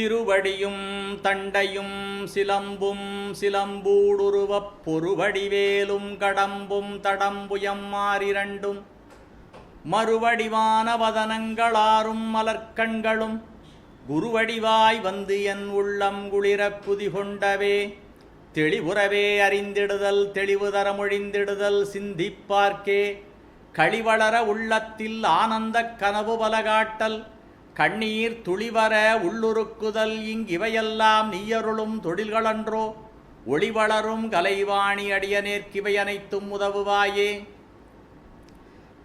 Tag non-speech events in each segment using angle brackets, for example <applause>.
திருவடியும் தண்டையும் சிலம்பும் சிலம்பூடுருவப் பொறுவடிவேலும் கடம்பும் தடம்புயம் மாறிரண்டும். மறுவடிவான வதனங்களாரும் மலர்க்கண்களும் குருவடிவாய் வந்து என் உள்ளம் குளிரக் குதிகொண்டவே. தெளிவுறவே அறிந்திடுதல் தெளிவு தரமொழிந்திடுதல் சிந்திப்பார்க்கே. களிவளர உள்ளத்தில் ஆனந்தக் கனவு பலகாட்டல் கண்ணீர் துளிவர உள்ளுருக்குதல் இங்கிவையெல்லாம் நீயருளும் தொழில்களன்றோ ஒளிவளரும் கலைவாணி அடியநேர்க்கிவை அனைத்தும் உதவுவாயே.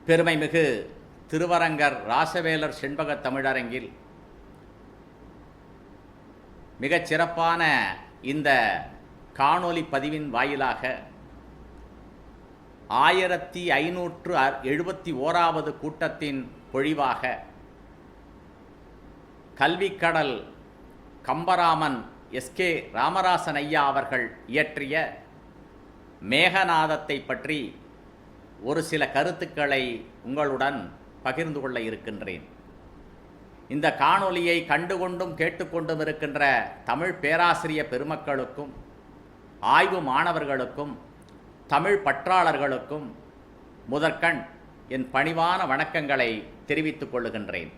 பெருமைமிகு திருவரங்கர் ராசவேலர் செண்பகத் தமிழரங்கில் மிகச் சிறப்பான இந்த காணொலி பதிவின் வாயிலாக ஆயிரத்தி ஐநூற்று எழுபத்தி ஓராவது கூட்டத்தின் பொழிவாக கல்விக்கடல் கம்பராமன் எஸ்கே ராமராசன் ஐயா அவர்கள் இயற்றிய மேகநாதத்தை பற்றி ஒரு சில கருத்துக்களை உங்களுடன் பகிர்ந்து கொள்ள இருக்கின்றேன். இந்த காணொளியை கண்டுகொண்டும் கேட்டுக்கொண்டும் இருக்கின்ற தமிழ் பேராசிரிய பெருமக்களுக்கும் ஆய்வு மாணவர்களுக்கும் தமிழ் பற்றாளர்களுக்கும் முதற்கண் என் பணிவான வணக்கங்களை தெரிவித்துக் கொள்ளுகின்றேன்.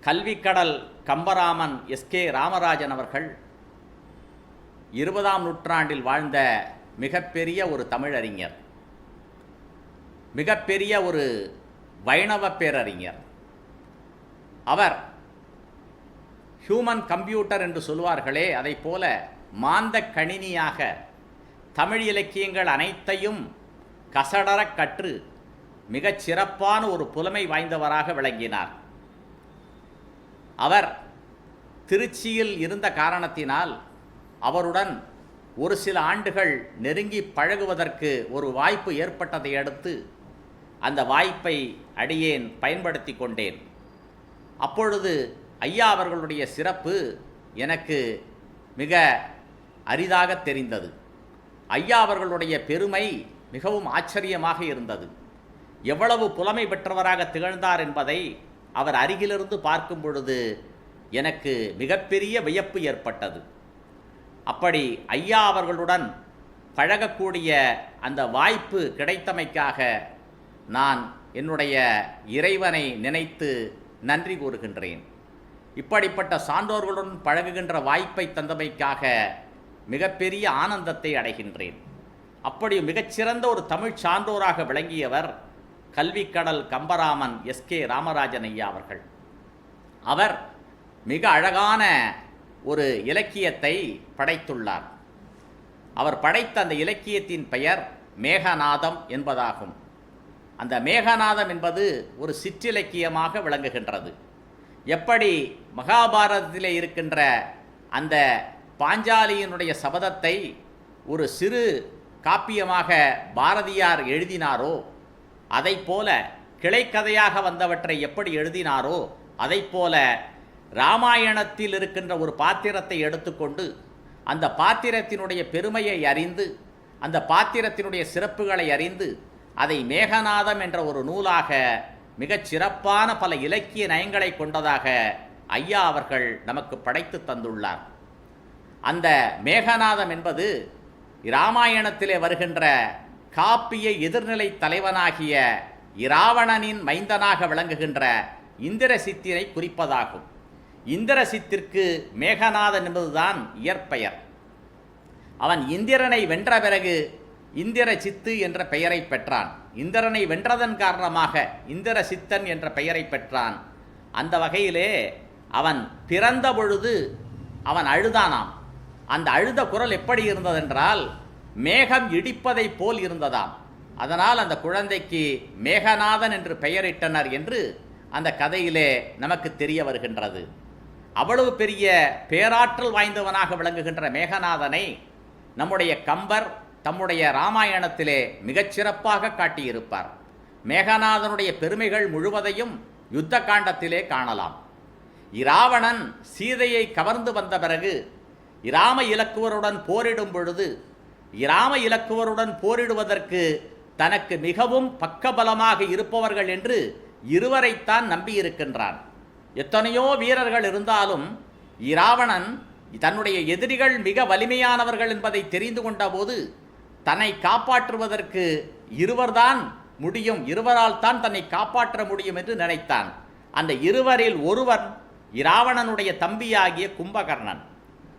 கல்விக்கடல் கம்பராமன் எஸ்கே ராமராஜன் அவர்கள் இருபதாம் நூற்றாண்டில் வாழ்ந்த மிகப்பெரிய ஒரு தமிழறிஞர். மிகப்பெரிய ஒரு வைணவ பேரறிஞர். அவர் ஹியூமன் கம்ப்யூட்டர் என்று சொல்வார்களே அதைப் போல மாந்த கணினியாக தமிழ் இலக்கியங்கள் அனைத்தையும் கசடரக் கற்று மிகச் சிறப்பான ஒரு புலமை வாய்ந்தவராக விளங்கினார். அவர் திருச்சியில் இருந்த காரணத்தினால் அவருடன் ஒரு சில ஆண்டுகள் நெருங்கி பழகுவதற்கு ஒரு வாய்ப்பு ஏற்பட்டதை அடுத்து அந்த வாய்ப்பை அடியேன் பயன்படுத்தி கொண்டேன். அப்பொழுது ஐயா அவர்களுடைய சிறப்பு எனக்கு மிக அரிதாக தெரிந்தது. ஐயா அவர்களுடைய பெருமை மிகவும் ஆச்சரியமாக இருந்தது. எவ்வளவு புலமை பெற்றவராக திகழ்ந்தார் என்பதை அவர் அருகிலிருந்து பார்க்கும் பொழுது எனக்கு மிகப்பெரிய வியப்பு ஏற்பட்டது. அப்படி ஐயா அவர்களுடன் பழகக்கூடிய அந்த வாய்ப்பு கிடைத்தமைக்காக நான் என்னுடைய இறைவனை நினைத்து நன்றி கூறுகின்றேன். இப்படிப்பட்ட சான்றோர்களுடன் பழகுகின்ற வாய்ப்பை தந்தமைக்காக மிகப்பெரிய ஆனந்தத்தை அடைகின்றேன். அப்படி மிகச்சிறந்த ஒரு தமிழ் சான்றோராக விளங்கியவர் கல்விக்கடல் கம்பராமன் எஸ்கே ராமராஜன் ஐயா அவர்கள். அவர் மிக அழகான ஒரு இலக்கியத்தை படைத்துள்ளார். அவர் படைத்த அந்த இலக்கியத்தின் பெயர் மேகநாதம் என்பதாகும். அந்த மேகநாதம் என்பது ஒரு சிற்றிலக்கியமாக விளங்குகின்றது. எப்படி மகாபாரதத்தில் இருக்கின்ற அந்த பாஞ்சாலியினுடைய சபதத்தை ஒரு சிறு காப்பியமாக பாரதியார் எழுதினாரோ அதைப் போல கிளைக்கதையாக வந்தவற்றை எப்படி எழுதினாரோ அதைப் போல ராமாயணத்தில் இருக்கின்ற ஒரு பாத்திரத்தை எடுத்துக்கொண்டு அந்த பாத்திரத்தினுடைய பெருமையை அறிந்து அந்த பாத்திரத்தினுடைய சிறப்புகளை அறிந்து அதை மேகநாதம் என்ற ஒரு நூலாக மிகச் சிறப்பான பல இலக்கிய நயங்களை கொண்டதாக ஐயா அவர்கள் நமக்கு படைத்து தந்துள்ளார். அந்த மேகநாதம் என்பது இராமாயணத்திலே வருகின்ற காப்பிய எதிர்நிலை தலைவனாகிய இராவணனின் மைந்தனாக விளங்குகின்ற இந்திரசித்தினை குறிப்பதாகும். இந்திரசித்திற்கு மேகநாதன் என்பதுதான் இயற்பெயர். அவன் இந்திரனை வென்ற பிறகு இந்திர சித்து என்ற பெயரை பெற்றான். இந்திரனை வென்றதன் காரணமாக இந்திர சித்தன் என்ற பெயரை பெற்றான். அந்த வகையிலே அவன் பிறந்த பொழுது அவன் அழுதானாம். அந்த அழுத குரல் எப்படி இருந்ததென்றால் மேகம் இடிப்பதைப் போல் இருந்ததாம். அதனால் அந்த குழந்தைக்கு மேகநாதன் என்று பெயரிட்டனர் என்று அந்த கதையிலே நமக்கு தெரிய வருகின்றது. அவ்வளவு பெரிய பேராற்றல் வாய்ந்தவனாக விளங்குகின்ற மேகநாதனை நம்முடைய கம்பர் தம்முடைய ராமாயணத்திலே மிகச்சிறப்பாக காட்டியிருப்பார். மேகநாதனுடைய பெருமைகள் முழுவதையும் யுத்த காண்டத்திலே காணலாம். இராவணன் சீதையை கவர்ந்து வந்த பிறகு இராம இலக்குவருடன் போரிடும் பொழுது இராம இலக்குவருடன் போரிடுவதற்கு தனக்கு மிகவும் பக்கபலமாக இருப்பவர்கள் என்று இருவரைத்தான் நம்பியிருக்கின்றான். எத்தனையோ வீரர்கள் இருந்தாலும் இராவணன் தன்னுடைய எதிரிகள் மிக வலிமையானவர்கள் என்பதை தெரிந்து கொண்டபோது தன்னை காப்பாற்றுவதற்கு இருவர்தான் முடியும் இருவரால் தான் தன்னை காப்பாற்ற முடியும் என்று நினைத்தான். அந்த இருவரில் ஒருவன் இராவணனுடைய தம்பியாகிய கும்பகர்ணன்.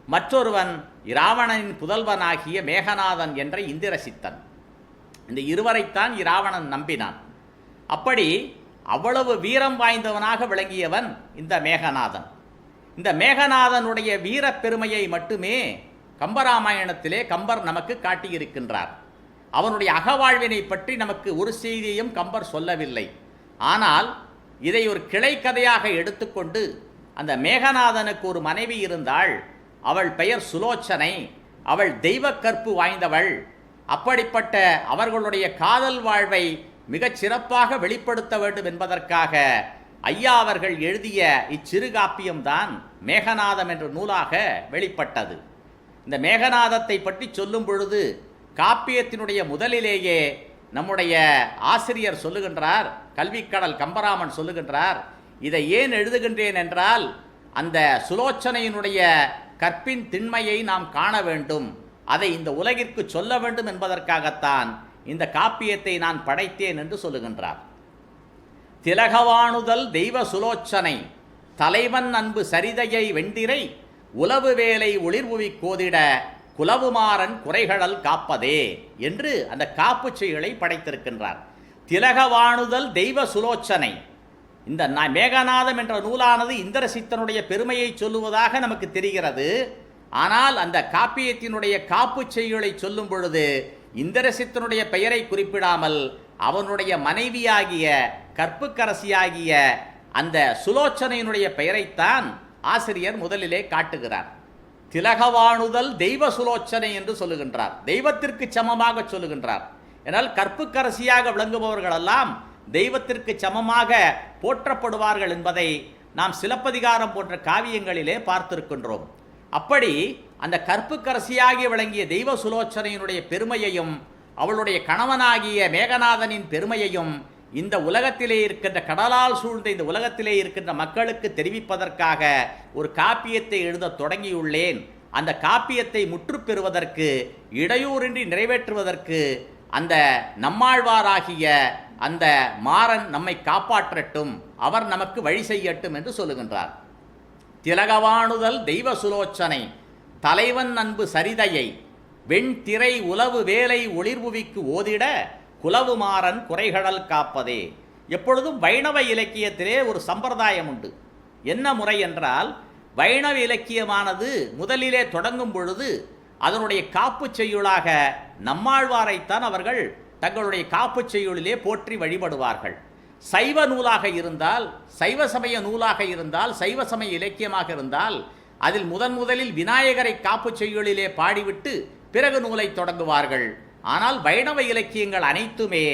மற்றொருவன் இராவணனின் புதல்வனாகிய மேகநாதன் என்ற இந்திரசித்தன். இந்த இருவரைத்தான் இராவணன் நம்பினான். அப்படி அவ்வளவு வீரம் வாய்ந்தவனாக விளங்கியவன் இந்த மேகநாதன். இந்த மேகநாதனுடைய வீரப் பெருமையை மட்டுமே கம்பராமாயணத்திலே கம்பர் நமக்கு காட்டியிருக்கின்றார். அவனுடைய அகவாழ்வினை பற்றி நமக்கு ஒரு செய்தியையும் கம்பர் சொல்லவில்லை. ஆனால் இதை ஒரு கிளைக்கதையாக எடுத்துக்கொண்டு அந்த மேகநாதனுக்கு ஒரு மனைவி இருந்தாள். அவள் பெயர் சுலோச்சனை அவள் தெய்வ கற்பு வாய்ந்தவள். அப்படிப்பட்ட அவர்களுடைய காதல் வாழ்வை மிகச் சிறப்பாக வெளிப்படுத்த வேண்டும் என்பதற்காக ஐயா அவர்கள் எழுதிய இச்சிறுகாப்பியம்தான் மேகநாதம் என்ற நூலாக வெளிப்பட்டது. இந்த மேகநாதத்தை பற்றி சொல்லும் பொழுது காப்பியத்தினுடைய முதலிலேயே நம்முடைய ஆசிரியர் சொல்லுகின்றார் கல்விக்கடல் கம்பராமன் சொல்லுகின்றார் இதை ஏன் எழுதுகின்றேன் என்றால் அந்த சுலோச்சனையினுடைய கற்பின் திண்மையை நாம் காண வேண்டும். அதை இந்த உலகிற்கு சொல்ல வேண்டும் என்பதற்காகத்தான் இந்த காப்பியத்தை நான் படைத்தேன் என்று சொல்லுகின்றார். திலகவாணுதல் தெய்வ சுலோச்சனை தலைவன் அன்பு சரிதையை வெண்டிரை உளவு வேலை ஒளிர்வுவி கோதிட குலவுமாறன் குறைகடல் காப்பதே என்று அந்த காப்பு செய்களை படைத்திருக்கின்றார். திலகவாணுதல் தெய்வ சுலோச்சனை இந்த மேகநாதம் என்ற நூலானது இந்திரசித்தனுடைய பெருமையை சொல்லுவதாக நமக்கு தெரிகிறது. ஆனால் அந்த காப்பியத்தினுடைய காப்பு செய்யுளை சொல்லும் பொழுது இந்திரசித்தனுடைய பெயரை குறிப்பிடாமல் அவனுடைய மனைவியாகிய கற்புக்கரசியாகிய அந்த சுலோச்சனையினுடைய பெயரைத்தான் ஆசிரியர் முதலிலே காட்டுகிறார். திலகவாணுதல் தெய்வ சுலோச்சனை என்று சொல்லுகின்றார். தெய்வத்திற்கு சமமாக சொல்லுகின்றார். என்னால் கற்புக்கரசியாக விளங்குபவர்களெல்லாம் தெய்வத்திற்கு சமமாக போற்றப்படுவார்கள் என்பதை நாம் சிலப்பதிகாரம் போன்ற காவியங்களிலே பார்த்திருக்கின்றோம். அப்படி அந்த கற்புக்கரசியாகி விளங்கிய தெய்வ சுலோச்சனையினுடைய பெருமையையும் அவளுடைய கணவனாகிய மேகநாதனின் பெருமையையும் இந்த உலகத்திலே இருக்கின்ற கடலால் சூழ்ந்த இந்த உலகத்திலே இருக்கின்ற மக்களுக்கு தெரிவிப்பதற்காக ஒரு காப்பியத்தை எழுதத் தொடங்கியுள்ளேன். அந்த காப்பியத்தை முற்று பெறுவதற்கு இடையூறின்றி நிறைவேற்றுவதற்கு அந்த நம்மாழ்வாராகிய அந்த மாறன் நம்மை காப்பாற்றட்டும் அவர் நமக்கு வழி செய்யட்டும் என்று சொல்லுகின்றார். திலகவாணுதல் தெய்வ சுலோச்சனை தலைவன் அன்பு சரிதையை வெண்திரை உலவு வேலை ஒளிர்வுவிக்கு ஓதிட குலவுமாறன் குறைகடல் காப்பதே. எப்பொழுதும் வைணவ இலக்கியத்திலே ஒரு சம்பிரதாயம் உண்டு. என்ன முறை என்றால் வைணவ இலக்கியமானது முதலிலே தொடங்கும் பொழுது அதனுடைய காப்புச் செய்யுளாக நம்மாழ்வாரைத்தான் அவர்கள் தங்களுடைய காப்புச் செய்யுளிலே போற்றி வழிபடுவார்கள். சைவ நூலாக இருந்தால் சைவ சமய நூலாக இருந்தால் சைவ சமய இலக்கியமாக இருந்தால் அதில் முதன் முதலில் விநாயகரை காப்புச் செய்யுளிலே பாடிவிட்டு பிறகு நூலை தொடங்குவார்கள். ஆனால் வைணவ இலக்கியங்கள் அனைத்துமே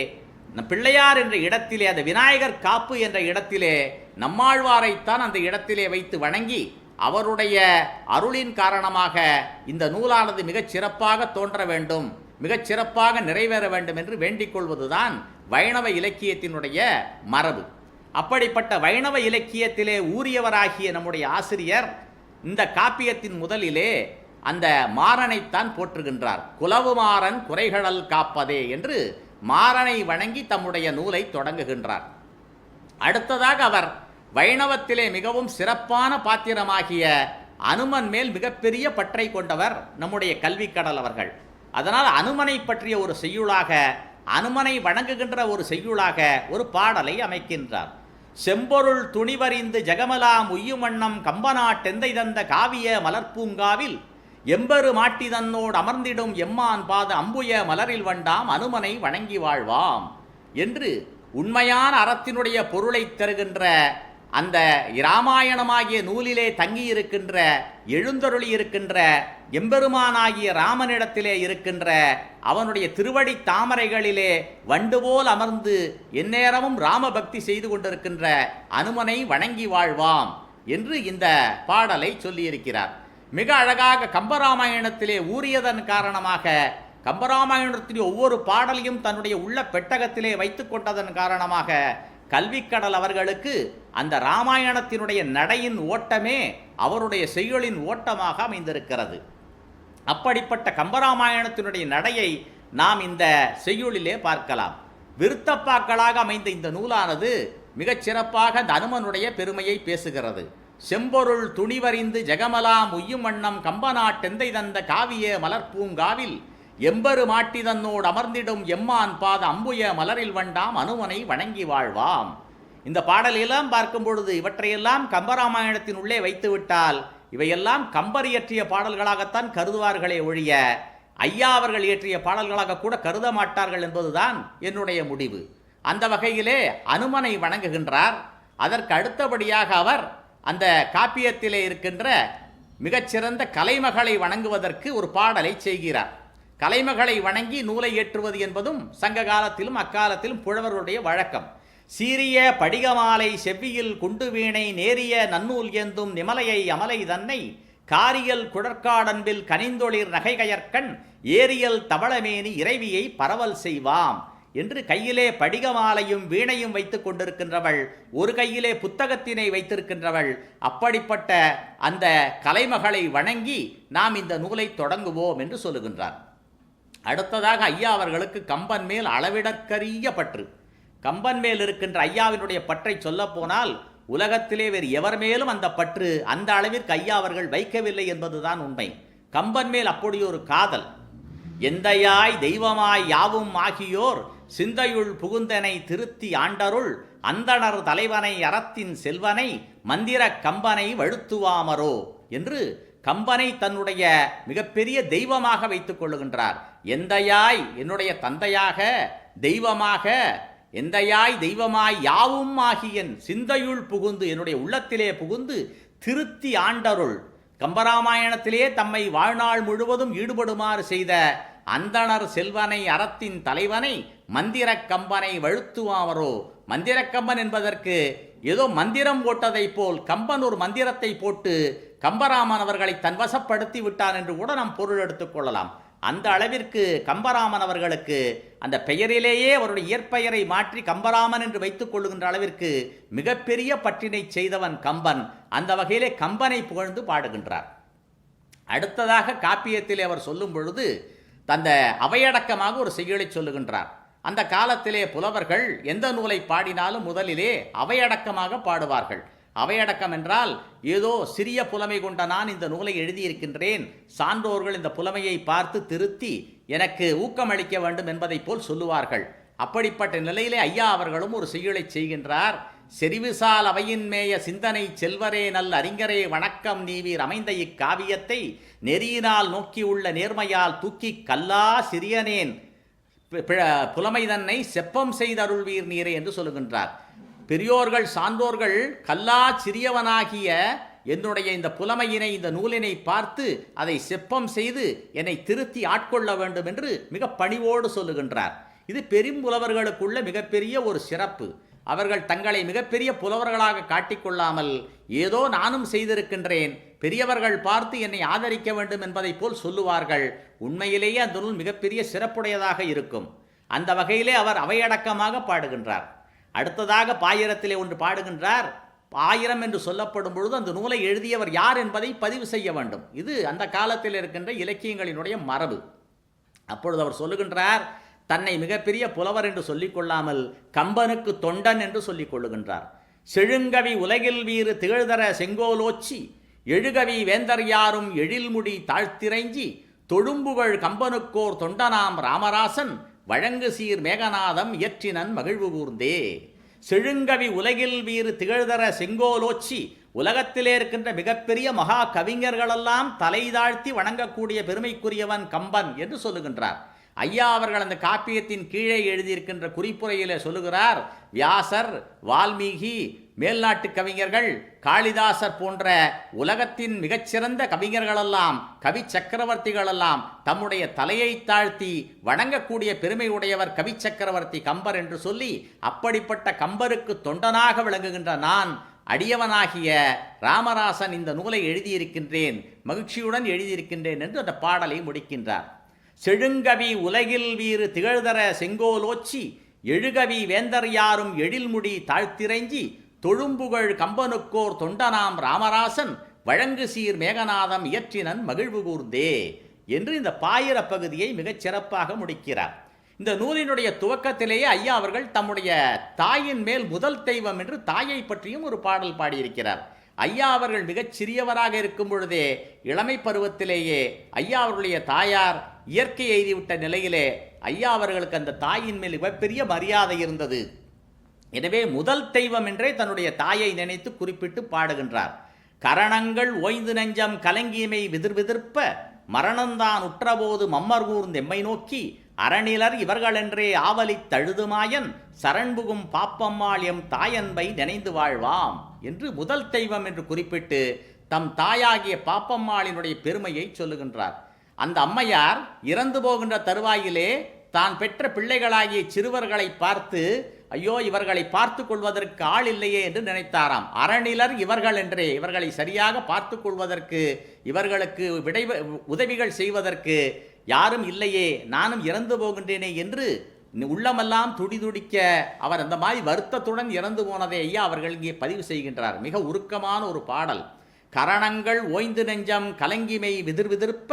பிள்ளையார் என்ற இடத்திலே அந்த விநாயகர் காப்பு என்ற இடத்திலே நம்மாழ்வாரைத்தான் அந்த இடத்திலே வைத்து வணங்கி அவருடைய அருளின் காரணமாக இந்த நூலானது மிகச் சிறப்பாக தோன்ற வேண்டும். மிகச் சிறப்பாக நிறைவேற வேண்டும் என்று வேண்டிக் கொள்வதுதான் வைணவ இலக்கியத்தினுடைய மரபு. அப்படிப்பட்ட வைணவ இலக்கியத்திலே ஊறியவராகிய நம்முடைய ஆசிரியர் இந்த காப்பியத்தின் முதலிலே அந்த மாறனைத்தான் போற்றுகின்றார். குலவுமாறன் குறைகடல் காப்பதே என்று மாறனை வணங்கி தம்முடைய நூலை தொடங்குகின்றார். அடுத்ததாக அவர் வைணவத்திலே மிகவும் சிறப்பான பாத்திரமாகிய அனுமன் மேல் மிகப்பெரிய பற்றை கொண்டவர் நம்முடைய கல்விக்கடல் அவர்கள். அதனால் அனுமனை பற்றிய ஒரு செய்யுளாக அனுமனை வணங்குகின்ற ஒரு செய்யுளாக ஒரு பாடலை அமைக்கின்றார். செம்பொருள் துணிவறிந்து ஜெகமலாம் உய்யுமண்ணம் கம்பநாட்டெந்தை தந்த காவிய மலர்பூங்காவில் எம்பெரு மாட்டி தன்னோடு அமர்ந்திடும் எம்மான் பாத அம்புய மலரில் வண்டாம் அனுமனை வணங்கி வாழ்வாம் என்று உண்மையான அறத்தினுடைய பொருளை தருகின்ற அந்த இராமாயணமாகிய நூலிலே தங்கியிருக்கின்ற எழுந்தருளி இருக்கின்ற எம்பெருமானாகிய ராமனிடத்திலே இருக்கின்ற அவனுடைய திருவடி தாமரைகளிலே வண்டு போல் அமர்ந்து எந்நேரமும் ராம பக்தி செய்து கொண்டிருக்கின்ற அனுமனை வணங்கி வாழ்வாம் என்று இந்த பாடலை சொல்லியிருக்கிறார். மிக அழகாக கம்பராமாயணத்திலே ஊறியதன் காரணமாக கம்பராமாயணத்தின் ஒவ்வொரு பாடலையும் தன்னுடைய உள்ள பெட்டகத்திலே வைத்துக்கொண்டதன் காரணமாக கல்விக்கடல் அவர்களுக்கு அந்த ராமாயணத்தினுடைய நடையின் ஓட்டமே அவருடைய செய்யுளின் ஓட்டமாக அமைந்திருக்கிறது. அப்படிப்பட்ட கம்பராமாயணத்தினுடைய நடையை நாம் இந்த செய்யுளிலே பார்க்கலாம். விருத்தப்பாக்களாக அமைந்த இந்த நூலானது மிகச் சிறப்பாக அந்த அனுமனுடைய பெருமையை பேசுகிறது. செம்பொருள் துணிவறிந்து ஜெகமலாம் உய்யும் வண்ணம் கம்பநாட்டெந்தை தந்த காவிய மலர்பூங்காவில் எம்பரு மாட்டி தன்னோடு அமர்ந்திடும் எம்மான் பாத அம்புய மலரில் வண்டாம் அனுமனை வணங்கி வாழ்வாம். இந்த பாடலையெல்லாம் பார்க்கும் பொழுது இவற்றையெல்லாம் கம்பராமாயணத்தின் உள்ளே வைத்துவிட்டால் இவையெல்லாம் கம்பர் இயற்றிய பாடல்களாகத்தான் கருதுவார்களே ஒழிய ஐயா அவர்கள் இயற்றிய பாடல்களாக கூட கருத மாட்டார்கள் என்பதுதான் என்னுடைய முடிவு. அந்த வகையிலே அனுமனை வணங்குகின்றார். அதற்கு அடுத்தபடியாக அவர் அந்த காப்பியத்திலே இருக்கின்ற மிகச்சிறந்த கலைமகளை வணங்குவதற்கு ஒரு பாடலை செய்கிறார். கலைமகளை வணங்கி நூலை ஏற்றுவது என்பதும் சங்க காலத்திலும் அக்காலத்திலும் புழவர்களுடைய வழக்கம். சீரிய படிகமாலை செவ்வியில் குண்டு வீணை நேரிய நன்னூல் ஏந்தும் நிமலையை அமலை தன்னை காரியல் குடற்காடன்பில் கனிந்தொளிர் நகைகயற்கண் ஏரியல் தவளமேனி இறைவியை பரவல் செய்வாம் என்று கையிலே படிகமாலையும் வீணையும் வைத்துக் கொண்டிருக்கின்றவள் ஒரு கையிலே புத்தகத்தினை வைத்திருக்கின்றவள். அப்படிப்பட்ட அந்த கலைமகளை வணங்கி நாம் இந்த நூலை தொடங்குவோம் என்று சொல்லுகின்றார். அடுத்ததாக ஐயா அவர்களுக்கு கம்பன் மேல் அளவிடற்கரிய பற்று. கம்பன் மேல் இருக்கின்ற ஐயாவினுடைய பற்றை சொல்லப்போனால் உலகத்திலே வேறு எவர் மேலும் அந்த பற்று அந்த அளவிற்கு ஐயா அவர்கள் வைக்கவில்லை என்பதுதான் உண்மை. கம்பன் மேல் அப்படி ஒரு காதல். எந்தையாய் தெய்வமாய் யாவும் ஆகியோர் சிந்தையுள் புகுந்தனை திருத்தி ஆண்டருள் அந்தணர் தலைவனை அறத்தின் செல்வனை மந்திர கம்பனை வழுத்துவாமரோ என்று கம்பனை தன்னுடைய மிகப்பெரிய தெய்வமாக வைத்துக் கொள்ளுகின்றார். எந்தையாய் என்னுடைய தந்தையாக தெய்வமாக எந்தையாய் தெய்வமாய் யாவும் ஆகியன் சிந்தையுள் புகுந்து என்னுடைய உள்ளத்திலே புகுந்து திருத்தி ஆண்டருள். கம்பராமாயணத்திலே தம்மை வாழ்நாள் முழுவதும் ஈடுபடுமாறு செய்த அந்தணர் செல்வனை அறத்தின் தலைவனை மந்திரக் கம்பனை வழுத்துவாவரோ மந்திரக்கம்பன் என்பதற்கு ஏதோ மந்திரம் போட்டதைப் போல் கம்பன் ஒரு மந்திரத்தை போட்டு கம்பராமன் அவர்களை தன்வசப்படுத்தி விட்டான் என்று கூட நாம் பொருள் எடுத்துக்கொள்ளலாம் அந்த அளவிற்கு கம்பராமன் அவர்களுக்கு அந்த பெயரிலேயே அவருடைய இயற்பெயரை மாற்றி கம்பராமன் என்று வைத்துக் கொள்ளுகின்ற அளவிற்கு மிகப்பெரிய பற்றினை செய்தவன் கம்பன். அந்த வகையிலே கம்பனை புகழ்ந்து பாடுகின்றார். அடுத்ததாக காப்பியத்திலே அவர் சொல்லும் பொழுது தந்த அவையடக்கமாக ஒரு செய்யுளை சொல்லுகின்றார். அந்த காலத்திலே புலவர்கள் எந்த நூலை பாடினாலும் முதலிலே அவையடக்கமாக பாடுவார்கள். அவையடக்கம் என்றால் ஏதோ சிறிய புலமை கொண்ட நான் இந்த நூலை எழுதியிருக்கின்றேன். சான்றோர்கள் இந்த புலமையை பார்த்து திருத்தி எனக்கு ஊக்கமளிக்க வேண்டும் என்பதைப் போல் சொல்லுவார்கள். அப்படிப்பட்ட நிலையிலே ஐயா அவர்களும் ஒரு செய்யுளை செய்கின்றார். செறிவுசால் அவையின் மேய சிந்தனை செல்வரே நல் அறிஞரே வணக்கம் நீவீர் அமைந்த இக்காவியத்தை நெறியினால் நோக்கியுள்ள நேர்மையால் தூக்கி கல்லா சிறியனேன். புலமை தன்னை செப்பம் செய்தருள்வீர் நீரே என்று சொல்லுகின்றார். பெரியோர்கள் சான்றோர்கள் கல்லா சிறியவனாகிய என்னுடைய இந்த புலமையினை இந்த நூலினை பார்த்து அதை செப்பம் செய்து என்னை திருத்தி ஆட்கொள்ள வேண்டும் என்று மிக பணிவோடு சொல்லுகின்றார். இது பெரும்புலவர்களுக்குள்ள மிகப்பெரிய ஒரு சிறப்பு. அவர்கள் தங்களை மிகப்பெரிய புலவர்களாக காட்டிக்கொள்ளாமல் ஏதோ நானும் செய்திருக்கின்றேன். பெரியவர்கள் பார்த்து என்னை ஆதரிக்க வேண்டும் என்பதைப் போல் சொல்லுவார்கள். உண்மையிலேயே அந்த நூல் மிகப்பெரிய சிறப்புடையதாக இருக்கும். அந்த வகையிலே அவர் அவையடக்கமாக பாடுகின்றார். அடுத்ததாக பாயிரத்திலே ஒன்று பாடுகின்றார். ஆயிரம் என்று சொல்லப்படும் பொழுது அந்த நூலை எழுதியவர் யார் என்பதை பதிவு செய்ய வேண்டும். இது அந்த காலத்தில் இருக்கின்ற இலக்கியங்களினுடைய மரபு. அப்பொழுது அவர் சொல்லுகின்றார் தன்னை மிகப்பெரிய புலவர் என்று சொல்லிக்கொள்ளாமல் கம்பனுக்கு தொண்டன் என்று சொல்லிக் கொள்ளுகின்றார். செழுங்கவி உலகில் வீறு திகழ்தர செங்கோலோச்சி எழுகவி வேந்தர் யாரும் எழில்முடி தாழ்த்திரைஞ்சி தொழும்புகழ் கம்பனுக்கோர் தொண்டனாம் ராமராசன் வழங்கு சீர் மேகநாதம் இயற்றினன் மகிழ்வு கூர்ந்தே. செழுங்கவி உலகில் வீறு திகழ்தர செங்கோலோச்சி உலகத்திலே இருக்கின்ற மிகப்பெரிய மகா கவிஞர்களெல்லாம் தலை தாழ்த்தி வணங்கக்கூடிய பெருமைக்குரியவன் கம்பன் என்று சொல்லுகின்றார். ஐயா அவர்கள் அந்த காப்பியத்தின் கீழே எழுதியிருக்கின்ற குறிப்புரையில் சொல்லுகிறார் வியாசர் வால்மீகி மேல்நாட்டு கவிஞர்கள் காளிதாசர் போன்ற உலகத்தின் மிகச்சிறந்த கவிஞர்களெல்லாம் கவி சக்கரவர்த்திகளெல்லாம் தம்முடைய தலையை தாழ்த்தி வணங்கக்கூடிய பெருமை உடையவர் கவி சக்கரவர்த்தி கம்பர் என்று சொல்லி அப்படிப்பட்ட கம்பருக்கு தொண்டனாக விளங்குகின்ற நான் அடியவனாகிய ராமராசன் இந்த நூலை எழுதியிருக்கின்றேன் மகிழ்ச்சியுடன் எழுதியிருக்கின்றேன் என்று அந்த பாடலை முடிக்கின்றார். செழுங்கவி உலகில் வீறு திகழ்தர செங்கோலோச்சி எழுகவி வேந்தர் யாரும் எழில்முடி தாழ்த்திரைஞ்சி தொழும்புகழ் கம்பனுக்கோர் தொண்டனாம் ராமராசன் வழங்கு சீர் மேகநாதம் இயற்றினன் மகிழ்வு கூர்ந்தே என்று இந்த பாயிர பகுதியை மிகச் சிறப்பாக முடிக்கிறார். இந்த நூலினுடைய துவக்கத்திலேயே ஐயா அவர்கள் தம்முடைய தாயின் மேல் முதல் தெய்வம் என்று தாயை பற்றியும் ஒரு பாடல் பாடியிருக்கிறார். ஐயா அவர்கள் மிகச் சிறியவராக இருக்கும் பொழுதே இளமை பருவத்திலேயே ஐயா அவர்களுடைய தாயார் இயற்கை எய்திவிட்ட நிலையிலே ஐயா அவர்களுக்கு அந்த தாயின் மேல் மிகப்பெரிய மரியாதை இருந்தது. எனவே முதல் தெய்வம் என்றே தன்னுடைய தாயை நினைத்து குறிப்பிட்டு பாடுகின்றார். கரணங்கள் ஓய்ந்து நெஞ்சம் கலங்கியமை விதிர் விதிர்ப்ப மரணந்தான் உற்றபோது மம்மர் கூர்ந்தெம்மை நோக்கி அறநிலர் இவர்களென்றே ஆவலித் தழுதுமாயன் சரண்புகும் பாப்பம்மாள் எம் தாயன்பை நினைந்து வாழ்வாம் என்று முதல் தெய்வம் என்று குறிப்பிட்டு தம் தாயாகிய பாப்பம்மாளினுடைய பெருமையை சொல்லுகின்றார். அந்த அம்மையார் இறந்து போகின்ற தருவாயிலே தான் பெற்ற பிள்ளைகளாகிய சிறுவர்களை பார்த்து ஐயோ இவர்களை பார்த்து கொள்வதற்கு ஆள் இல்லையே என்று நினைத்தாராம். அறநிலர் இவர்கள் என்றே இவர்களை சரியாக பார்த்து கொள்வதற்கு இவர்களுக்கு விடை உதவிகள் செய்வதற்கு யாரும் இல்லையே நானும் இறந்து போகின்றேனே என்று உள்ளமெல்லாம் துடிதுடிக்க அவர் அந்த மாதிரி வருத்தத்துடன் இறந்து போனதை ஐயா அவர்கள் இங்கே பதிவு செய்கின்றார். மிக உருக்கமான ஒரு பாடல். கரணங்கள் ஓய்ந்து நெஞ்சம் கலங்கிமை விதிர் விதிர்ப்ப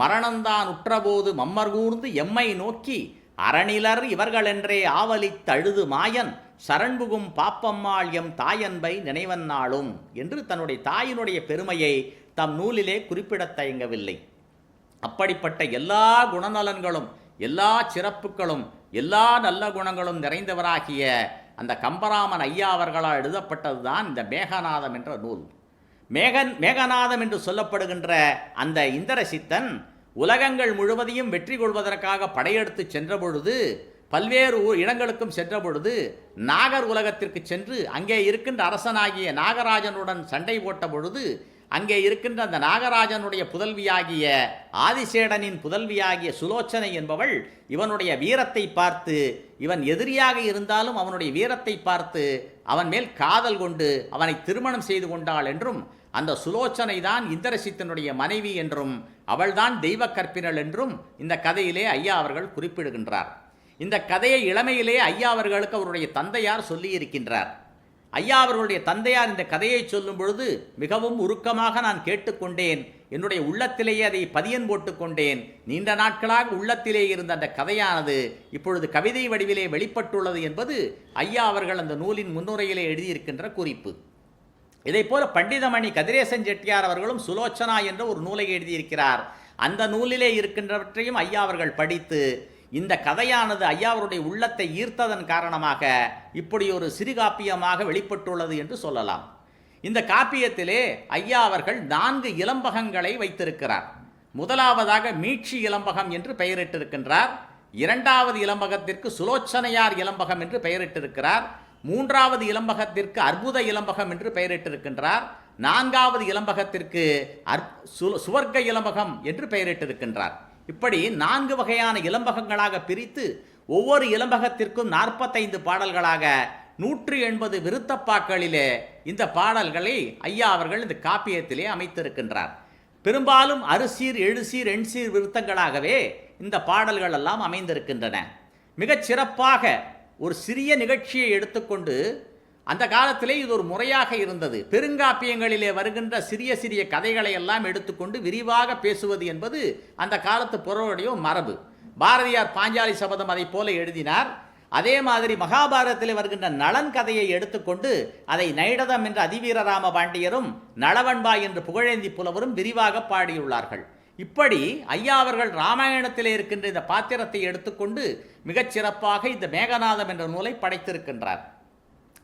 மரணந்தான் உற்றபோது மம்மர் கூர்ந்து எம்மை நோக்கி அரணிலர் இவர்களென்றே ஆவலி தழுது மாயன் சரண்புகும் பாப்பம்மாள் எம் தாயன்பை நினைவன் நாளும் என்று தன்னுடைய தாயினுடைய பெருமையை தம் நூலிலே குறிப்பிட தயங்கவில்லை. அப்படிப்பட்ட எல்லா குணநலன்களும் எல்லா சிறப்புகளும் எல்லா நல்ல குணங்களும் நிறைந்தவராகிய அந்த கம்பராமன் ஐயா அவர்களால் எழுதப்பட்டதுதான் இந்த மேகநாதம் என்ற நூல். மேகன் மேகநாதம் என்று சொல்லப்படுகின்ற அந்த இந்திரசித்தன் உலகங்கள் முழுவதையும் வெற்றி கொள்வதற்காக படையெடுத்து சென்ற பொழுது பல்வேறு ஊர் இடங்களுக்கும் சென்ற பொழுது நாகர் உலகத்திற்கு சென்று அங்கே இருக்கின்ற அரசனாகிய நாகராஜனுடன் சண்டை போட்ட பொழுது அங்கே இருக்கின்ற அந்த நாகராஜனுடைய புதல்வியாகிய ஆதிசேடனின் புதல்வியாகிய சுலோச்சனை என்பவள் இவனுடைய வீரத்தை பார்த்து இவன் எதிரியாக இருந்தாலும் அவனுடைய வீரத்தை பார்த்து அவன் மேல் காதல் கொண்டு அவனை திருமணம் செய்து கொண்டாள் என்றும் அந்த சுலோச்சனை தான் இந்திரசித்தனுடைய மனைவி என்றும் அவள்தான் தெய்வ கற்பினள் என்றும் இந்த கதையிலே ஐயா அவர்கள் குறிப்பிடுகின்றார். இந்த கதையை இளமையிலே ஐயா அவர்களுக்கு அவருடைய தந்தையார் சொல்லியிருக்கின்றார். ஐயா அவர்களுடைய தந்தையார் இந்த கதையை சொல்லும் பொழுது மிகவும் உருக்கமாக நான் கேட்டுக்கொண்டேன். என்னுடைய உள்ளத்திலேயே அதை பதியன் போட்டுக்கொண்டேன் நீண்ட நாட்களாக உள்ளத்திலே இருந்த அந்த கதையானது இப்பொழுது கவிதை வடிவிலே வெளிப்பட்டுள்ளது என்பது ஐயா அவர்கள் அந்த நூலின் முன்னுரையிலே எழுதியிருக்கின்ற குறிப்பு. இதைப்போல பண்டிதமணி கதிரேசன் செட்டியார் அவர்களும் சுலோச்சனா என்ற ஒரு நூலை எழுதியிருக்கிறார். அந்த நூலிலே இருக்கின்றவற்றையும் ஐயா அவர்கள் படித்து இந்த கதையானது ஐயாவருடைய உள்ளத்தை ஈர்த்ததன் காரணமாக இப்படி ஒரு சிறுகாப்பியமாக வெளிப்பட்டுள்ளது என்று சொல்லலாம். இந்த காப்பியத்திலே ஐயா அவர்கள் நான்கு இளம்பகங்களை வைத்திருக்கிறார். முதலாவதாக மீட்சி இளம்பகம் என்று பெயரிட்டிருக்கின்றார். இரண்டாவது இளம்பகத்திற்கு சுலோச்சனையார் இளம்பகம் என்று பெயரிட்டிருக்கிறார். மூன்றாவது இளம்பகத்திற்கு அற்புத இளம்பகம் என்று பெயரிட்டிருக்கின்றார். நான்காவது இளம்பகத்திற்கு அற் சு- சுவர்க்க இளம்பகம் என்று பெயரிட்டிருக்கின்றார். இப்படி நான்கு வகையான இளம்பகங்களாக பிரித்து ஒவ்வொரு இளம்பகத்திற்கும் நாற்பத்தைந்து பாடல்களாக நூற்றி எண்பது விருத்தப்பாக்களிலே இந்த பாடல்களை ஐயா அவர்கள் இந்த காப்பியத்திலே அமைத்திருக்கின்றார். பெரும்பாலும் அரிசீர் எழுசீர் எண்சீர் விருத்தங்களாகவே இந்த பாடல்கள் எல்லாம் அமைந்திருக்கின்றன. மிகச் சிறப்பாக ஒரு சிறிய நிகழ்ச்சியை எடுத்துக்கொண்டு அந்த காலத்திலே இது ஒரு முறையாக இருந்தது. பெருங்காப்பியங்களிலே வருகின்ற சிறிய சிறிய கதைகளை எல்லாம் எடுத்துக்கொண்டு விரிவாக பேசுவது என்பது அந்த காலத்து புறவுடைய மரபு. பாரதியார் பாஞ்சாலி சபதம் அதை போல எழுதினார் அதே மாதிரி மகாபாரதத்தில் வருகின்ற நலன் கதையை எடுத்துக்கொண்டு அதை நைடதம் என்ற அதிவீரராம பாண்டியரும் நளவன்பா என்று புகழேந்தி புலவரும் விரிவாக பாடியுள்ளார்கள். இப்படி ஐயா அவர்கள் ராமாயணத்திலே இருக்கின்ற இந்த பாத்திரத்தை எடுத்துக்கொண்டு மிகச் சிறப்பாக இந்த மேகநாதம் என்ற நூலை படைத்திருக்கின்றார்.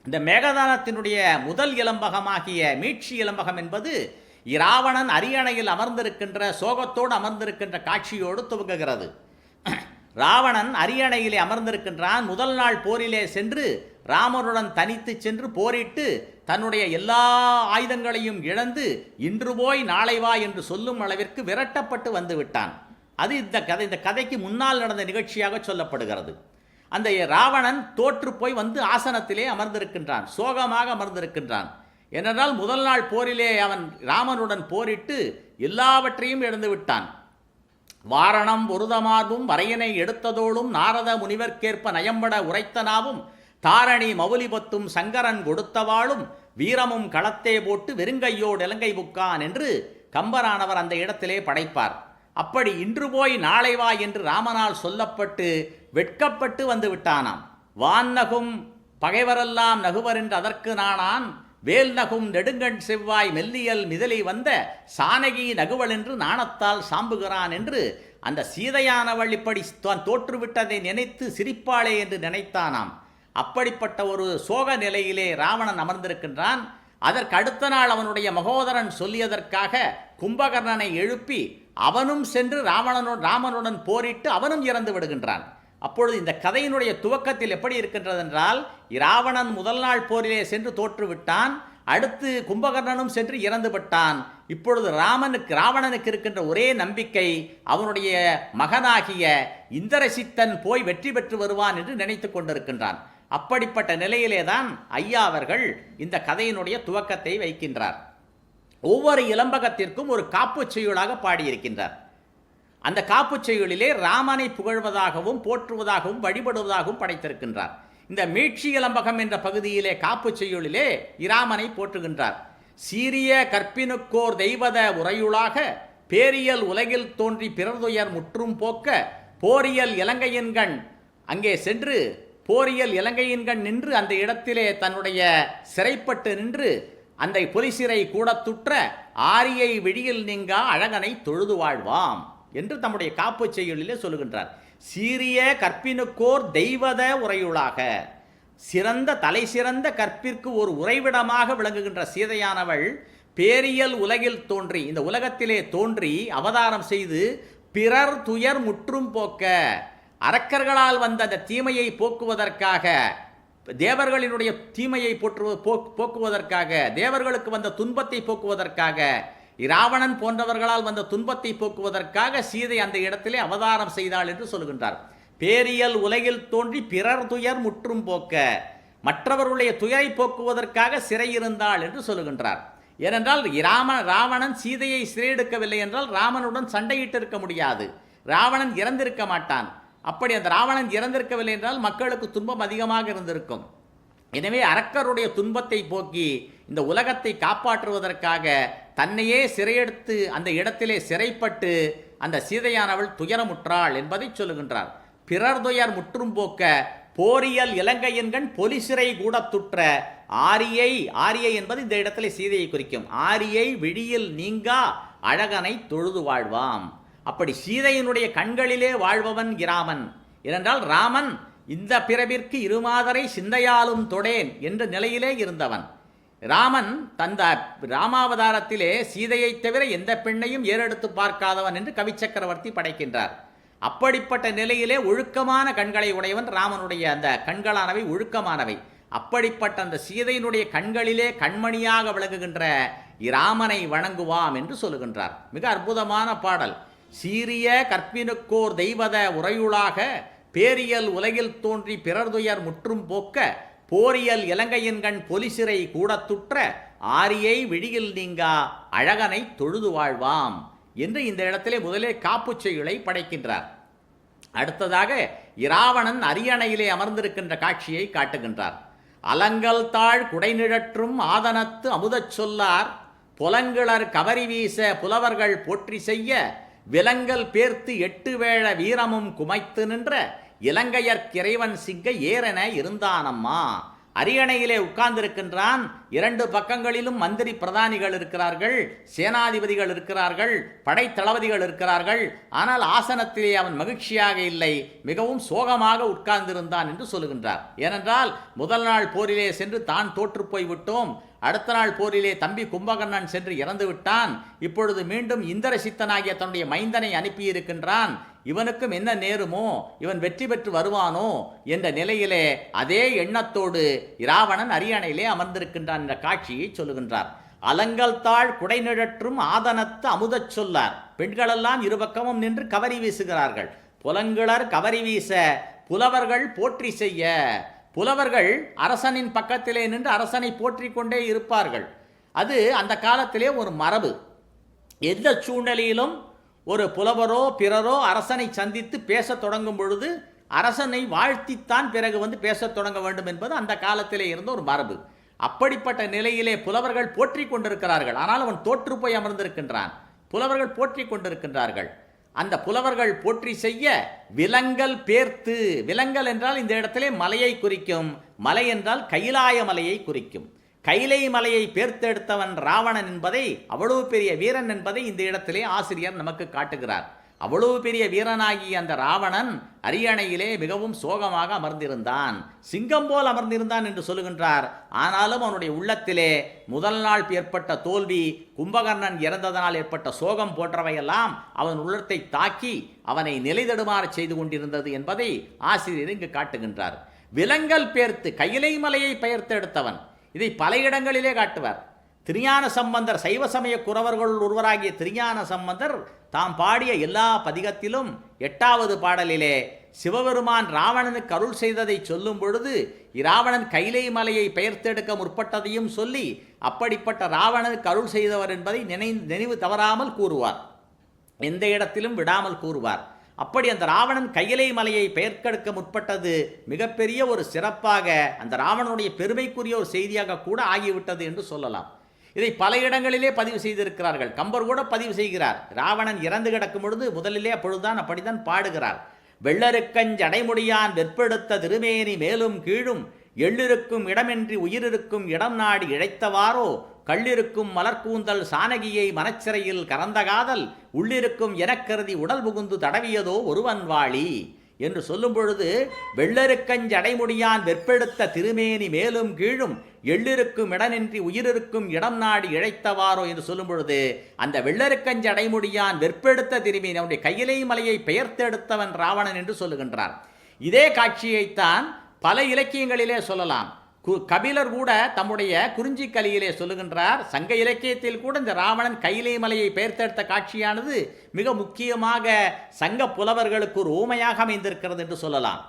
இந்த மேகதானத்தினுடைய முதல் இளம்பகமாகிய மீட்சி இளம்பகம் என்பது இராவணன் அரியணையில் அமர்ந்திருக்கின்ற சோகத்தோடு அமர்ந்திருக்கின்ற காட்சியோடு துவங்குகிறது. <clears throat> ராவணன் அரியணையிலே அமர்ந்திருக்கின்றான். முதல் நாள் போரிலே சென்று ராமருடன் தனித்து சென்று போரிட்டு தன்னுடைய எல்லா ஆயுதங்களையும் இழந்து இன்று போய் நாளை வா என்று சொல்லும் அளவிற்கு விரட்டப்பட்டு வந்து விட்டான். அது இந்த கதை இந்த கதைக்கு முன்னால் நடந்த நிகழ்ச்சியாக சொல்லப்படுகிறது. அந்த ராவணன் தோற்று போய் வந்து ஆசனத்திலே அமர்ந்திருக்கின்றான் சோகமாக அமர்ந்திருக்கின்றான். ஏனென்றால் முதல் நாள் போரிலே அவன் ராமனுடன் போரிட்டு எல்லாவற்றையும் இழந்து விட்டான். வாரணம் ஒருதமார்பும் வரையனை எடுத்ததோடும் நாரத முனிவர்க்கேற்ப நயம்பட உரைத்தனாவும் தாரணி மவுலிபத்தும் சங்கரன் கொடுத்தவாளும் வீரமும் களத்தே போட்டு வெறுங்கையோடு இலங்கை புக்கான் என்று கம்பரானவர் அந்த இடத்திலே படைப்பார். அப்படி இன்று போய் நாளை வா என்று ராமனால் சொல்லப்பட்டு வெட்கப்பட்டு வந்து விட்டானாம். வான்னகும் பகைவரெல்லாம் நகுவர் என்று அதற்கு நானான். வேல் நகும் நெடுங்கண் செவ்வாய் மெல்லியல் மிதலி வந்த சானகி நகுவல் என்று நாணத்தால் சாம்புகிறான் என்று அந்த சீதையானவள் இப்படி தான் தோற்றுவிட்டதை நினைத்து சிரிப்பாளே என்று நினைத்தானாம். அப்படிப்பட்ட ஒரு சோக நிலையிலே ராவணன் அமர்ந்திருக்கின்றான். அதற்கு அடுத்த நாள் அவனுடைய மகோதரன் சொல்லியதற்காக கும்பகர்ணனை எழுப்பி அவனும் சென்று ராவணனுடன் ராமனுடன் போரிட்டு அவனும் இறந்து விடுகின்றான். அப்பொழுது இந்த கதையினுடைய துவக்கத்தில் எப்படி இருக்கின்றது என்றால் ராவணன் முதல் நாள் போரிலே சென்று தோற்றுவிட்டான் அடுத்து கும்பகர்ணனும் சென்று இறந்து விட்டான். இப்பொழுது ராமனுக்கு ராவணனுக்கு இருக்கின்ற ஒரே நம்பிக்கை அவனுடைய மகனாகிய இந்திரசித்தன் போய் வெற்றி பெற்று வருவான் என்று நினைத்து கொண்டிருக்கின்றான். அப்படிப்பட்ட நிலையிலே தான் ஐயா அவர்கள் இந்த கதையினுடைய துவக்கத்தை வைக்கின்றார். ஒவ்வொரு இளம்பகத்திற்கும் ஒரு காப்புச் செய்யுளாக பாடியிருக்கின்றார். அந்த காப்புச் செய்யுளிலே ராமனை புகழ்வதாகவும் போற்றுவதாகவும் வழிபடுவதாகவும் படைத்திருக்கின்றார். இந்த மீட்சி இளம்பகம் என்ற பகுதியிலே காப்புச் செய்யுளிலே இராமனை போற்றுகின்றார். சீரிய கற்பினுக்கோர் தெய்வத உரையுளாக பேரியல் உலகில் தோன்றி பிறர்துயர் முற்றும் போக்க போரியல் இலங்கையின்கண் அங்கே சென்று போரியல் இலங்கையின்கண் நின்று அந்த இடத்திலே தன்னுடைய சிறைப்பட்டு நின்று அந்த பொலிசிறை கூடத்துற்ற ஆரியை விழியில் நீங்கா அழகனை தொழுது வாழ்வாம் என்று தம்முடைய காப்புச் செய்யுளிலே சொல்லுகின்றார். சீரிய கற்பினுக்கோர் தெய்வத உரையுளாக சிறந்த தலை சிறந்த கற்பிற்கு ஒரு உறைவிடமாக விளங்குகின்ற சீதையானவள் பேரியல் உலகில் தோன்றி இந்த உலகத்திலே தோன்றி அவதாரம் செய்து பிறர் துயர் முற்றும் போக்க அரக்கர்களால் வந்த அந்த தீமையை போக்குவதற்காக தேவர்களினுடைய தீமையை போற்று போக்குவதற்காக தேவர்களுக்கு வந்த துன்பத்தை போக்குவதற்காக இராவணன் போன்றவர்களால் வந்த துன்பத்தை போக்குவதற்காக சீதை அந்த இடத்திலே அவதாரம் செய்தாள் என்று சொல்கின்றார். பேரியல் உலகில் தோன்றி பிறர் துயர் முற்றும் போக்க மற்றவர்களுடைய துயரை போக்குவதற்காக சிறையிருந்தாள் என்று சொல்லுகின்றார் ஏனென்றால் இராம ராவணன் சீதையை சிறையெடுக்கவில்லை என்றால் ராமனுடன் சண்டையிட்டு இருக்க முடியாது. ராவணன் இறந்திருக்க மாட்டான். அப்படி அந்த ராவணன் இறந்திருக்கவில்லை என்றால் மக்களுக்கு துன்பம் அதிகமாக இருந்திருக்கும். எனவே அரக்கருடைய துன்பத்தை போக்கி இந்த உலகத்தை காப்பாற்றுவதற்காக தன்னையே சிறையெடுத்து அந்த இடத்திலே சிறைப்பட்டு அந்த சீதையானவள் துயரமுற்றாள் என்பதை சொல்லுகின்றார். பிறர் துயர் முற்றும் போக்க போரியல் இலங்கையன்கண் பொலிசிறை கூடத்துற்ற ஆரியை ஆரியை என்பது இந்த இடத்திலே சீதையை குறிக்கும். ஆரியை விழியில் நீங்கா அழகனை தொழுது வாழ்வாம். அப்படி சீதையினுடைய கண்களிலே வாழ்பவன் இராமன். ஏனென்றால் ராமன் இந்த பிறவிற்கு இருமாதரை சிந்தையாலும் தொடேன் என்ற நிலையிலே இருந்தவன். ராமன் தந்த ராமாவதாரத்திலே சீதையைத் தவிர எந்த பெண்ணையும் ஏறெடுத்து பார்க்காதவன் என்று கவிச்சக்கரவர்த்தி படைக்கின்றார். அப்படிப்பட்ட நிலையிலே ஒழுக்கமான கண்களை உடையவன் ராமனுடைய அந்த கண்களானவை ஒழுக்கமானவை. அப்படிப்பட்ட அந்த சீதையினுடைய கண்களிலே கண்மணியாக விளங்குகின்ற இராமனை வணங்குவாம் என்று சொல்லுகின்றார். மிக அற்புதமான பாடல். சீரிய கற்பினுக்கோர் தெய்வத உரையுளாக பேரியல் உலகில் தோன்றி பிறர்துயர் முற்றும் போக்க போரியல் இலங்கையின்கண் பொலிசிறை கூடத்துற்ற ஆரியை விழியில் நீங்கா அழகனை தொழுது வாழ்வாம் என்று இந்த இடத்திலே முதலே காப்புச் செய்யுளை படைக்கின்றார். அடுத்ததாக இராவணன் அரியணையிலே அமர்ந்திருக்கின்ற காட்சியை காட்டுகின்றார். அலங்கல் தாழ் குடைநிழற்றும் ஆதனத்து அமுதச் சொல்லார் புலங்கிளர் கவரி வீச புலவர்கள் போற்றி செய்ய விலங்கல் பேர்த்து எட்டு வேழ வீரமும் குமைத்து நின்ற இலங்கையர் கிரைவன் சிங்க ஏரென இருந்தானம்மா. அரியணையிலே உட்கார்ந்திருக்கின்றான். இரண்டு பக்கங்களிலும் மந்திரி பிரதானிகள் இருக்கிறார்கள் சேனாதிபதிகள் இருக்கிறார்கள் படைத்தளபதிகள் இருக்கிறார்கள். ஆனால் ஆசனத்திலே அவன் மகிழ்ச்சியாக இல்லை. மிகவும் சோகமாக உட்கார்ந்திருந்தான் என்று சொல்லுகின்றார். ஏனென்றால் முதல் நாள் போரிலே சென்று தான் தோற்று போய்விட்டோம். அடுத்த நாள் போரிலே தம்பி கும்பகர்ணன் சென்று இறந்துவிட்டான் இப்பொழுது மீண்டும் இந்திரசித்தனாகிய தன்னுடைய மைந்தனை அனுப்பியிருக்கின்றான். இவனுக்கும் என்ன நேருமோ இவன் வெற்றி பெற்று வருவானோ என்ற நிலையிலே அதே எண்ணத்தோடு இராவணன் அரியணையிலே அமர்ந்திருக்கின்றான் என்ற காட்சியை சொல்லுகின்றார். அலங்கல் தாழ் குடைநிழற்றும் ஆதனத்து அமுதச் சொல்லார். பெண்களெல்லாம் இருபக்கமும் நின்று கவரி வீசுகிறார்கள். புலங்கிளர் கவரி வீச புலவர்கள் போற்றி செய்ய புலவர்கள் அரசனின் பக்கத்திலே நின்று அரசனை போற்றி கொண்டே இருப்பார்கள். அது அந்த காலத்திலே ஒரு மரபு. எந்த சூழ்நிலையிலும் ஒரு புலவரோ பிறரோ அரசனை சந்தித்து பேசத் தொடங்கும் பொழுது அரசனை வாழ்த்தித்தான் பிறகு வந்து பேசத் தொடங்க வேண்டும் என்பது அந்த காலத்திலே இருந்த ஒரு மரபு. அப்படிப்பட்ட நிலையிலே புலவர்கள் போற்றி கொண்டிருக்கிறார்கள். ஆனால் அவன் தோற்று போய் அமர்ந்திருக்கின்றான். புலவர்கள் போற்றி கொண்டிருக்கின்றார்கள். அந்த புலவர்கள் போற்றி செய்ய விலங்கல் பேர்த்து. விலங்கல் என்றால் இந்த இடத்திலே மலையை குறிக்கும். மலை என்றால் கைலாய மலையை குறிக்கும். கைலை மலையை பேர்த்தெடுத்தவன் ராவணன் என்பதை அவ்வளவு பெரிய வீரன் என்பதை இந்த இடத்திலே ஆசிரியர் நமக்கு காட்டுகிறார். அவ்வளவு பெரிய வீரனாகி அந்த ராவணன் அரியணையிலே மிகவும் சோகமாக அமர்ந்திருந்தான். சிங்கம் போல் அமர்ந்திருந்தான் என்று சொல்லுகின்றார். ஆனாலும் அவனுடைய உள்ளத்திலே முதல் நாள் ஏற்பட்ட தோல்வி கும்பகர்ணன் இறந்ததனால் ஏற்பட்ட சோகம் போன்றவையெல்லாம் அவன் உள்ளத்தை தாக்கி அவனை நிலைதடுமாறச் செய்து கொண்டிருந்தது என்பதை ஆசிரியர் இங்கு காட்டுகின்றார். விலங்கல் பேர்த்து கையிலை மலையை பெயர்த்து எடுத்தவன் இதை பல இடங்களிலே காட்டுவார். திருஞான சம்பந்தர் சைவ சமய குறவர்கள் ஒருவராகிய திருஞான சம்பந்தர் தாம் பாடிய எல்லா பதிகத்திலும் எட்டாவது பாடலிலே சிவபெருமான் ராவணனுக்கு அருள் செய்ததை சொல்லும் பொழுது இராவணன் கைலை மலையை பெயர்த்தெடுக்க முற்பட்டதையும் சொல்லி அப்படிப்பட்ட ராவணனுக்கு அருள் செய்தவர் என்பதை நினை நினைவு தவறாமல் கூறுவார். எந்த இடத்திலும் விடாமல் கூறுவார். அப்படி அந்த ராவணன் கையிலை மலையை பெயர்க்கெடுக்க முற்பட்டது மிகப்பெரிய ஒரு சிறப்பாக அந்த ராவணனுடைய பெருமைக்குரிய ஒரு செய்தியாக கூட ஆகிவிட்டது என்று சொல்லலாம். இதை பல இடங்களிலே பதிவு செய்திருக்கிறார்கள். கம்பர் கூட பதிவு செய்கிறார். ராவணன் இறந்து கிடக்கும் பொழுது முதலிலே அப்பொழுதுதான் அப்படித்தான் பாடுகிறார். வெள்ளருக்கஞ்சடைமுடியான் வெற்பெடுத்த திருமேனி மேலும் கீழும் எள்ளிருக்கும் இடமின்றி உயிரிருக்கும் இடம் நாடி இழைத்தவாறோ கள்ளிருக்கும் மலர்கூந்தல் சானகியை மனச்சிறையில் கறந்த காதல் உள்ளிருக்கும் எனக்கருதி உடல் புகுந்து தடவியதோ ஒருவன் வாழி. என்று சொல்லும் பொழுது வெள்ளருக்கஞ்சடைமுடியான் வெற்பெடுத்த திருமேனி மேலும் கீழும் எள்ளிருக்கும் இடனின்றி உயிரிருக்கும் இடம் நாடி இழைத்தவாரோ என்று சொல்லும் பொழுது அந்த வெள்ளருக்கஞ்சடைமுடியான் வெற்பெடுத்த திருமேனி அவனுடைய கையிலை மலையை பெயர்த்தெடுத்தவன் ராவணன் என்று சொல்லுகின்றார். இதே காட்சியைத்தான் பல இலக்கியங்களிலே சொல்லலாம். கபிலர் கூட தம்முடைய குறிஞ்சிக்கலியிலே சொல்லுகின்றார் சங்க இலக்கியத்தில் கூட இந்த ராவணன் கைலை மலையை பெயர்த்தெடுத்த காட்சியானது மிக முக்கியமாக சங்க புலவர்களுக்கு ஒரு ஊமையாக அமைந்திருக்கிறது என்று சொல்லலாம்.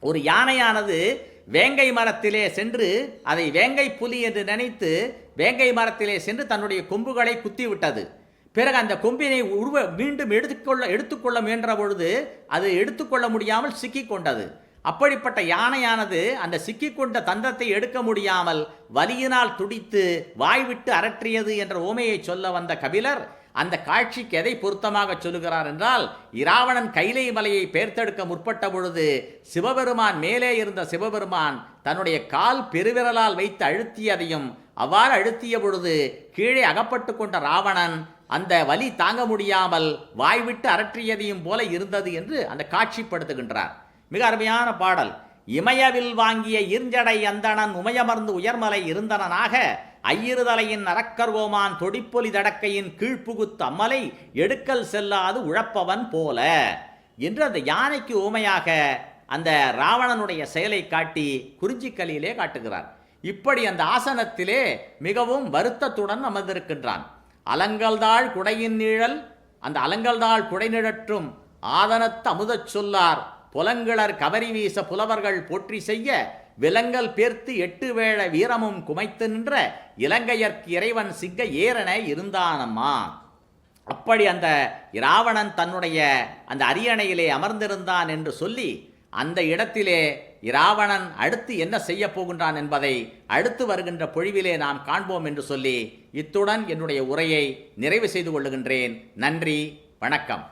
ஒரு யானையானது வேங்கை மரத்திலே சென்று அதை வேங்கை புலி என்று நினைத்து வேங்கை மரத்திலே சென்று தன்னுடைய கொம்புகளை குத்திவிட்டது. பிறகு அந்த கொம்பினை உருவ மீண்டும் எடுத்துக்கொள்ள எடுத்துக்கொள்ள முயன்ற பொழுது அது எடுத்துக்கொள்ள முடியாமல் சிக்கிக்கொண்டது கொண்டது. அப்படிப்பட்ட யானையானது அந்த சிக்கிக்கொண்ட தந்தத்தை எடுக்க முடியாமல் வலியினால் துடித்து வாய்விட்டு அரற்றியது என்ற ஓமையை சொல்ல வந்த கபிலர் அந்த காட்சிக்கு எதை பொருத்தமாக சொல்லுகிறார் என்றால் இராவணன் கைலை மலையை பெயர்த்தெடுக்க முற்பட்ட பொழுது சிவபெருமான் மேலே இருந்த சிவபெருமான் தன்னுடைய கால் பெருவிரலால் வைத்து அழுத்தியதையும் அவ்வாறு அழுத்திய பொழுது கீழே அகப்பட்டு கொண்ட ராவணன் அந்த வலி தாங்க முடியாமல் வாய்விட்டு அரற்றியதையும் போல இருந்தது என்று அந்த காட்சிப்படுத்துகின்றார். மிக அருமையான பாடல். இமயவில் வாங்கிய இருஞ்சடை அந்தணன் உமையமர்ந்து உயர்மலை இருந்தனனாக ஐயிருதலையின் அறக்கர்வோமான் தொடிப்பொலி தடக்கையின் கீழ்ப்புகுத்து அம்மலை எடுக்கல் செல்லாது உழப்பவன் போல. என்று அந்த யானைக்கு உமையாக அந்த ராவணனுடைய செயலை காட்டி குறிஞ்சிக்கலியிலே காட்டுகிறார். இப்படி அந்த ஆசனத்திலே மிகவும் வருத்தத்துடன் அமர்ந்திருக்கின்றான். அலங்கல்தாள் குடையின் நிழல் அந்த அலங்கல்தாள் குடை நிழற்றும் ஆதனத்து அமுதச் சொல்லார். புலங்களர் கவரி வீச புலவர்கள் போற்றி செய்ய விலங்கல் பேர்த்து எட்டு வேள வீரமும் குமைத்து நின்ற இலங்கையர்க்கு இறைவன் சிங்க ஏறன இருந்தானம்மா. அப்படி அந்த இராவணன் தன்னுடைய அந்த அரியணையிலே அமர்ந்திருந்தான் என்று சொல்லி அந்த இடத்திலே இராவணன் அடுத்து என்ன செய்ய போகின்றான் என்பதை அடுத்து வருகின்ற பொழிவிலே நாம் காண்போம் என்று சொல்லி இத்துடன் என்னுடைய உரையை நிறைவு செய்து கொள்ளுகின்றேன். நன்றி வணக்கம்.